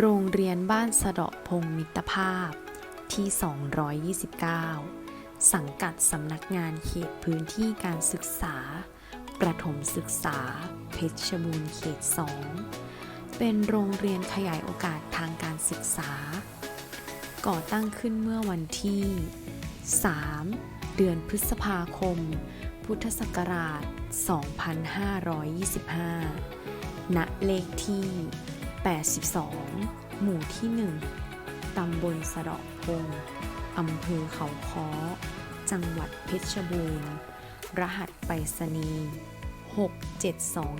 โรงเรียนบ้านสะเดาะพงมิตรภาพที่ 229 สังกัดสำนักงานเขตพื้นที่การศึกษา ประถมศึกษา เพชรบูรณ์เขต 2 เป็นโรงเรียนขยายโอกาสทางการศึกษา ก่อตั้งขึ้นเมื่อวันที่ 3 เดือนพฤษภาคม พุทธศักราช 2525 ณ เลขที่ 82 หมู่ที่ 1 ตำบลสะเดาะพงอำเภอเขาค้อ จังหวัดเพชรบูรณ์ รหัสไปรษณีย์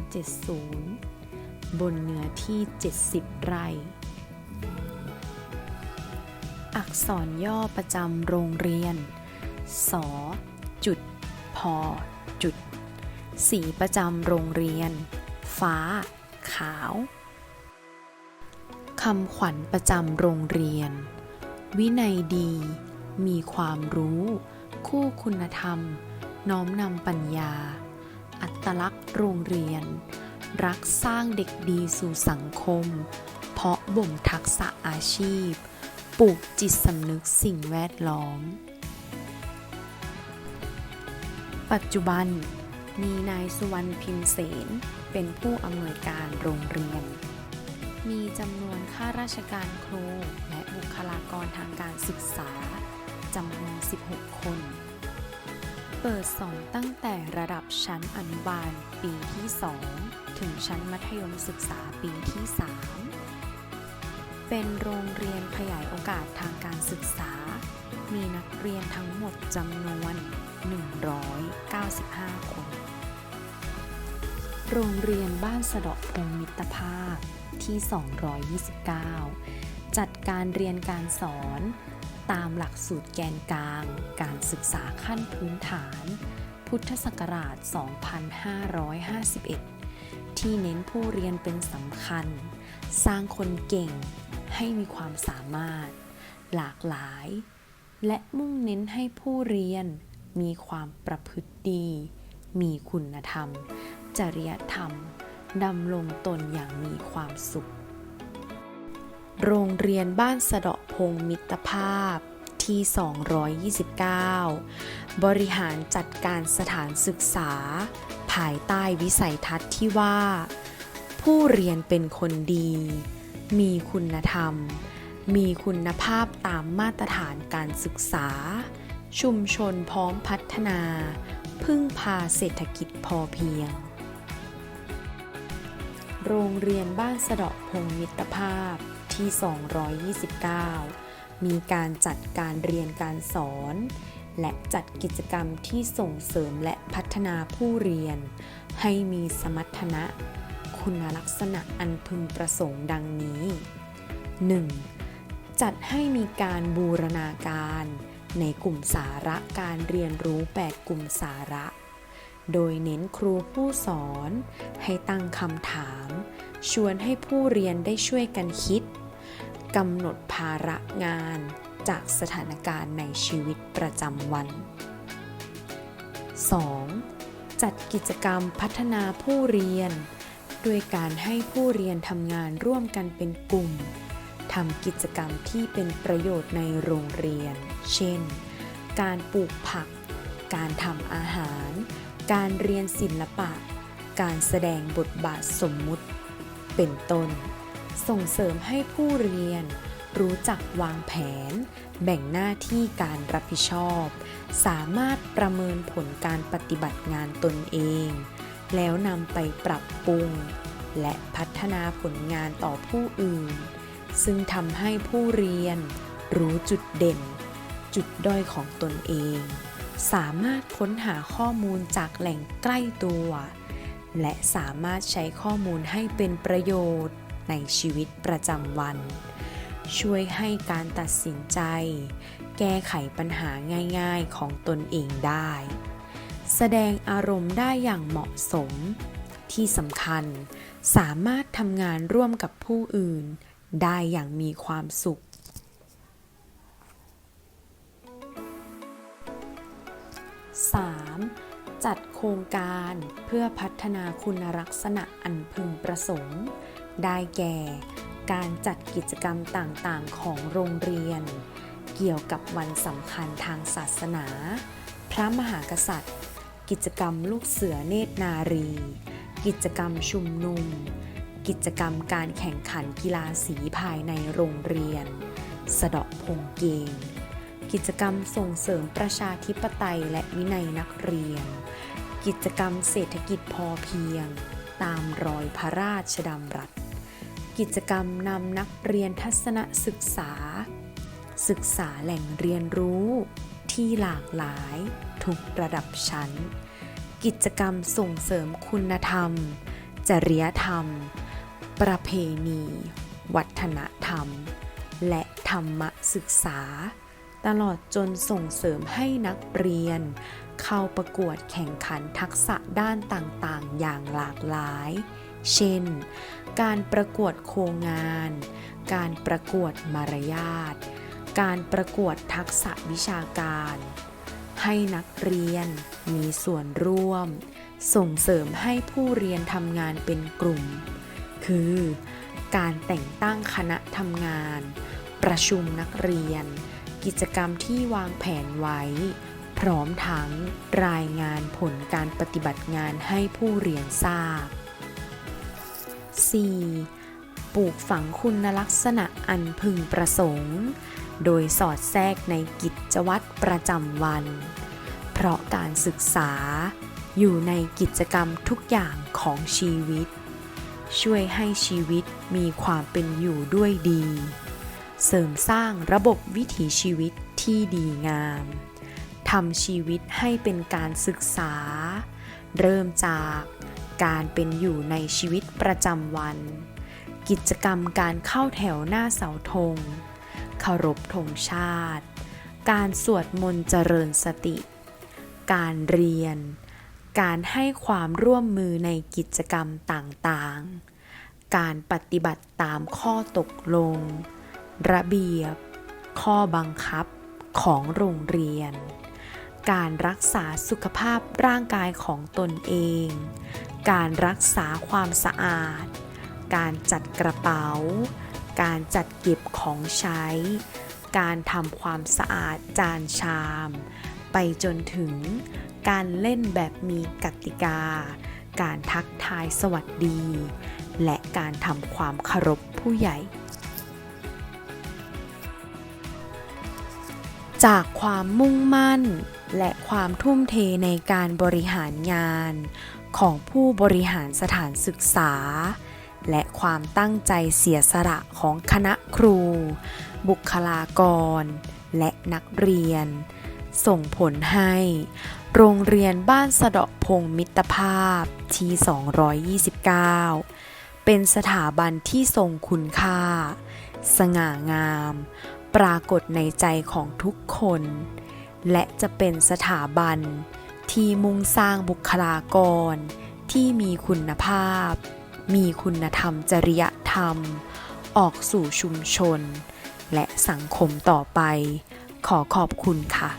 67270 บนเนื้อที่ 70 ไร่ อักษรย่อประจำโรงเรียน สจุดพอจุด สีประจำโรงเรียน ฟ้า ขาว คำขวัญประจำโรงเรียน วินัยดี มีความรู้ คู่คุณธรรม น้อมนำปัญญา อัตลักษณ์โรงเรียน รักสร้างเด็กดีสู่สังคม เพาะบ่มทักษะอาชีพ ปลูกจิตสำนึกสิ่งแวดล้อม ปัจจุบันมีนายสุวรรณพิมเสนเป็นผู้อำนวยการโรงเรียน มีจำนวนข้าราชการครู และบุคลากรทางการศึกษาจำนวน 16 คน เปิดสอนตั้งแต่ระดับชั้นอนุบาลปีที่ 2 ถึงชั้นมัธยมศึกษาปีที่ 3 เป็นโรงเรียนขยายโอกาสทางการศึกษา มีนักเรียนทั้งหมดจำนวน 195 คน โรงเรียนบ้านสะเดาะพงมิตรภาพที่ 229 จัดการเรียนการสอนตามหลักสูตรแกนกลาง การศึกษาขั้นพื้นฐาน พุทธศักราช 2551 ที่เน้นผู้เรียนเป็นสำคัญ สร้างคนเก่งให้มีความสามารถ หลากหลาย และมุ่งเน้นให้ผู้เรียนมีความประพฤติดี มีคุณธรรม จริยธรรม ดำรงตนอย่างมีความสุข โรงเรียนบ้านสะเดาะพงมิตรภาพที่ 229 บริหารจัดการสถานศึกษา ภายใต้วิสัยทัศน์ที่ว่า ผู้เรียนเป็นคนดี มีคุณธรรม มีคุณภาพตามมาตรฐานการศึกษา ชุมชนพร้อมพัฒนา พึ่งพาเศรษฐกิจพอเพียง โรงเรียนบ้านสะเดาะพงมิตรภาพที่ 229 มีการจัดการเรียนการสอน และจัดกิจกรรมที่ส่งเสริมและพัฒนาผู้เรียน ให้มีสมรรถนะ คุณลักษณะอันพึงประสงค์ดังนี้ 1. จัดให้มีการบูรณาการ ในกลุ่มสาระการเรียนรู้ 8 กลุ่มสาระ โดยเน้นครูผู้สอน ให้ตั้งคำถาม ชวนให้ผู้เรียนได้ช่วยกันคิดกำหนดภาระงานจากสถานการณ์ในชีวิตประจำวัน 2. จัดกิจกรรมพัฒนาผู้เรียน ด้วยการให้ผู้เรียนทำงานร่วมกันเป็นกลุ่มทำกิจกรรมที่เป็นประโยชน์ในโรงเรียน เช่น การปลูกผัก การทำอาหาร การเรียนศิลปะ การแสดงบทบาทสมมุติ เป็นต้น ส่งเสริมให้ผู้เรียน รู้จักวางแผน แบ่งหน้าที่การรับผิดชอบ สามารถประเมินผลการปฏิบัติงานตนเอง แล้วนำไปปรับปรุง และพัฒนาผลงานต่อผู้อื่น ซึ่งทำให้ผู้เรียน รู้จุดเด่น จุดด้อยของตนเอง สามารถค้นหาข้อมูลจากแหล่งใกล้ตัว และสามารถใช้ข้อมูลให้เป็นประโยชน์ในชีวิตประจำวัน ช่วยให้การตัดสินใจ แก้ไขปัญหาง่ายๆของตนเองได้ แสดงอารมณ์ได้อย่างเหมาะสม ที่สำคัญ สามารถทำงานร่วมกับผู้อื่น ได้อย่างมีความสุข จัดโครงการเพื่อพัฒนาคุณลักษณะอันพึงประสงค์ ได้แก่ การจัดกิจกรรมต่างๆ ของโรงเรียน เกี่ยวกับวันสำคัญทางศาสนา พระมหากษัตริย์ กิจกรรมลูกเสือเนตรนารี กิจกรรมชุมนุม กิจกรรมการแข่งขันกีฬาสีภายในโรงเรียน สะเดาะพงเกม กิจกรรมส่งเสริมประชาธิปไตยและวินัยนักเรียน กิจกรรมเศรษฐกิจพอเพียง ตามรอยพระราชดำรัส กิจกรรมนำนักเรียนทัศนศึกษา ศึกษาแหล่งเรียนรู้ ที่หลากหลาย ทุกระดับชั้น กิจกรรมส่งเสริมคุณธรรม จริยธรรม ประเพณี วัฒนธรรม และธรรมศึกษา ตลอดจนส่งเสริมให้นักเรียน เข้าประกวดแข่งขันทักษะด้านต่างๆ อย่างหลากหลาย เช่น การประกวดโครงงาน การประกวดมารยาท การประกวดทักษะวิชาการ ให้นักเรียนมีส่วนร่วม ส่งเสริมให้ผู้เรียนทำงานเป็นกลุ่ม คือการแต่งตั้งคณะทำงาน ประชุมนักเรียน กิจกรรมที่วางแผนไว้ พร้อมทั้งรายงานผลการปฏิบัติงานให้ผู้เรียนทราบ 4. ปลูกฝังคุณลักษณะอันพึงประสงค์ โดยสอดแทรกในกิจวัตรประจำวัน เพราะการศึกษาอยู่ในกิจกรรมทุกอย่างของชีวิต ช่วยให้ชีวิตมีความเป็นอยู่ด้วยดี เสริมสร้างระบบวิถีชีวิตที่ดีงามทำชีวิตให้เป็นการศึกษา เริ่มจากการเป็นอยู่ในชีวิตประจำวัน กิจกรรมการเข้าแถวหน้าเสาธงเคารพธงชาติ การสวดมนต์เจริญสติ การเรียน การให้ความร่วมมือในกิจกรรมต่างๆ การปฏิบัติตามข้อตกลง ระเบียบ ข้อบังคับของโรงเรียน การรักษาสุขภาพร่างกายของตนเอง การรักษาความสะอาด การจัดกระเป๋า การจัดเก็บของใช้ การทำความสะอาดจานชาม ไปจนถึงการเล่นแบบมีกติกา การทักทายสวัสดี และการทำความเคารพผู้ใหญ่ จากความมุ่งมั่น และความทุ่มเทในการบริหารงานของผู้บริหารสถานศึกษา และความตั้งใจเสียสละของคณะครู บุคลากร และนักเรียน ส่งผลให้ โรงเรียนบ้านสะเดาะพงมิตรภาพที่ 229 เป็นสถาบันที่ทรงคุณค่า สง่างาม ปรากฏในใจของทุกคน และจะเป็นสถาบัน ที่มุ่งสร้างบุคลากร ที่มีคุณภาพ มีคุณธรรมจริยธรรม ออกสู่ชุมชน และสังคมต่อไป ขอขอบคุณค่ะ